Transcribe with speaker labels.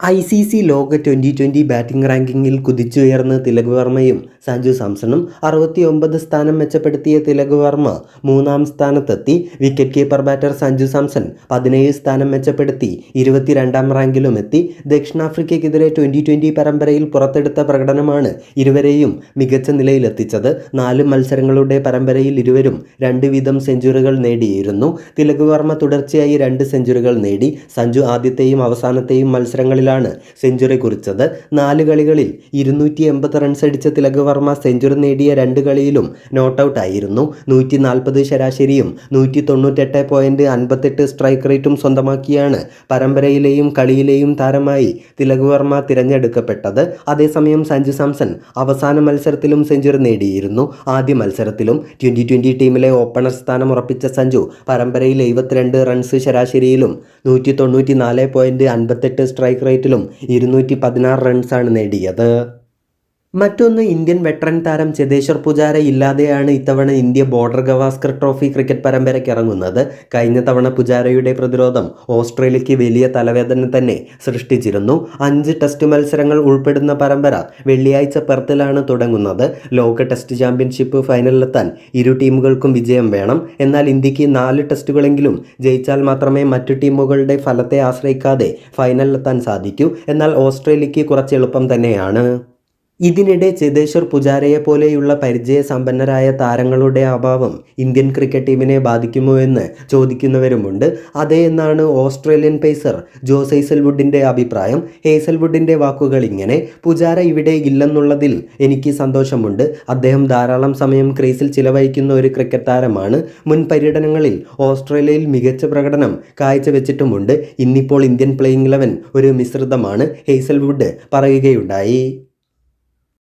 Speaker 1: I C C ലോക twenty twenty batting റാങ്കിങ്ങിൽ കുതിച്ചുയർന്ന് തിലക് വർമ്മയും സഞ്ജു സാംസണും അറുപത്തി ഒമ്പത് സ്ഥാനം മെച്ചപ്പെടുത്തിയ തിലക് വർമ്മ മൂന്നാം സ്ഥാനത്തെത്തി. Wicket keeper batter Sanju Samson പതിനേഴ് സ്ഥാനം മെച്ചപ്പെടുത്തി. ഇരുപത്തിരണ്ടാം റാങ്കിലും എത്തി ദക്ഷിണാഫ്രിക്കയ്ക്കെതിരെ ട്വന്റി ട്വന്റി പരമ്പരയിൽ പുറത്തെടുത്ത പ്രകടനമാണ് ഇരുവരെയും മികച്ച നിലയിലെത്തിച്ചത്. നാല് മത്സരങ്ങളുടെ പരമ്പരയിൽ ഇരുവരും രണ്ട് വീതം സെഞ്ചുറികൾ നേടിയിരുന്നു. തിലക് വർമ്മ തുടർച്ചയായി രണ്ട് സെഞ്ചുറികൾ നേടി. സഞ്ജു ആദ്യത്തെയും അവസാനത്തെയും മത്സരങ്ങളിലാണ് സെഞ്ചുറി കുറിച്ചത്. നാല് കളികളിൽ ഇരുന്നൂറ്റി എൺപത് റൺസ് അടിച്ച തിലക് വർമ്മ സെഞ്ചുറി നേടിയ രണ്ട് കളിയിലും നോട്ട് ഔട്ട് ആയിരുന്നു. നൂറ്റി നാൽപ്പത് ശരാശരിയും നൂറ്റി തൊണ്ണൂറ്റെട്ട് പോയിന്റ് അൻപത്തെട്ട് സ്ട്രൈക്ക് റേറ്റും സ്വന്തമാക്കിയാണ് പരമ്പരയിലെയും കളിയിലെയും താരമായി തിലക് വർമ്മ തിരഞ്ഞെടുക്കപ്പെട്ടത്. അതേസമയം സഞ്ജു സാംസൺ അവസാന മത്സരത്തിലും സെഞ്ചുറി നേടിയിരുന്നു. ആദ്യ മത്സരത്തിലും ട്വന്റി ട്വന്റി ടീമിലെ ഓപ്പണർ സ്ഥാനം ഉറപ്പിച്ച സഞ്ജു പരമ്പരയിൽ എഴുപത്തിരണ്ട് റൺസ് ശരാശരിയിലും നൂറ്റി തൊണ്ണൂറ്റി നാല് പോയിന്റ് അൻപത്തെട്ട് സ്ട്രൈക്ക് റേറ്റിലും ഇരുന്നൂറ്റി പതിനാറ് റൺസാണ് നേടിയത്. മറ്റൊന്ന് ഇന്ത്യൻ വെട്ടറൻ താരം ചെതേശ്വർ പുജാര ഇല്ലാതെയാണ് ഇത്തവണ India Border Gavaskar trophy cricket പരമ്പരയ്ക്ക് ഇറങ്ങുന്നത്. കഴിഞ്ഞ തവണ പുജാരയുടെ പ്രതിരോധം ഓസ്ട്രേലിയയ്ക്ക് വലിയ തലവേദന തന്നെ സൃഷ്ടിച്ചിരുന്നു. അഞ്ച് ടെസ്റ്റ് മത്സരങ്ങൾ ഉൾപ്പെടുന്ന പരമ്പര വെള്ളിയാഴ്ച പെർത്തിലാണ് തുടങ്ങുന്നത്. ലോക ടെസ്റ്റ് ചാമ്പ്യൻഷിപ്പ് ഫൈനലിലെത്താൻ ഇരു ടീമുകൾക്കും വിജയം വേണം. എന്നാൽ ഇന്ത്യയ്ക്ക് നാല് ടെസ്റ്റുകളെങ്കിലും ജയിച്ചാൽ മാത്രമേ മറ്റു ടീമുകളുടെ ഫലത്തെ ആശ്രയിക്കാതെ ഫൈനലിലെത്താൻ സാധിക്കൂ. എന്നാൽ ഓസ്ട്രേലിയയ്ക്ക് കുറച്ച് എളുപ്പം തന്നെയാണ്. ഇതിനിടെ ചേതേശ്വർ പുജാരയെ പോലെയുള്ള പരിചയസമ്പന്നരായ താരങ്ങളുടെ അഭാവം ഇന്ത്യൻ ക്രിക്കറ്റ് ടീമിനെ ബാധിക്കുമോ എന്ന് ചോദിക്കുന്നവരുമുണ്ട്. അതേ എന്നാണ് ഓസ്ട്രേലിയൻ പേസർ ജോസ് ഹേസൽവുഡിന്റെ അഭിപ്രായം. ഹേസൽവുഡിന്റെ വാക്കുകൾ ഇങ്ങനെ പുജാര ഇവിടെ ഇല്ലെന്നുള്ളതിൽ എനിക്ക് സന്തോഷമുണ്ട്. അദ്ദേഹം ധാരാളം സമയം ക്രീസിൽ ചിലവഴിക്കുന്ന ഒരു ക്രിക്കറ്റ് താരമാണ്. മുൻ പര്യടനങ്ങളിൽ ഓസ്ട്രേലിയയിൽ മികച്ച പ്രകടനം കാഴ്ചവെച്ചിട്ടുമുണ്ട്. ഇന്നിപ്പോൾ ഇന്ത്യൻ പ്ലേയിങ് ഇലവൻ ഒരു മിശ്രിതമാണ് ഹേസൽവുഡ് പറയുകയുണ്ടായി.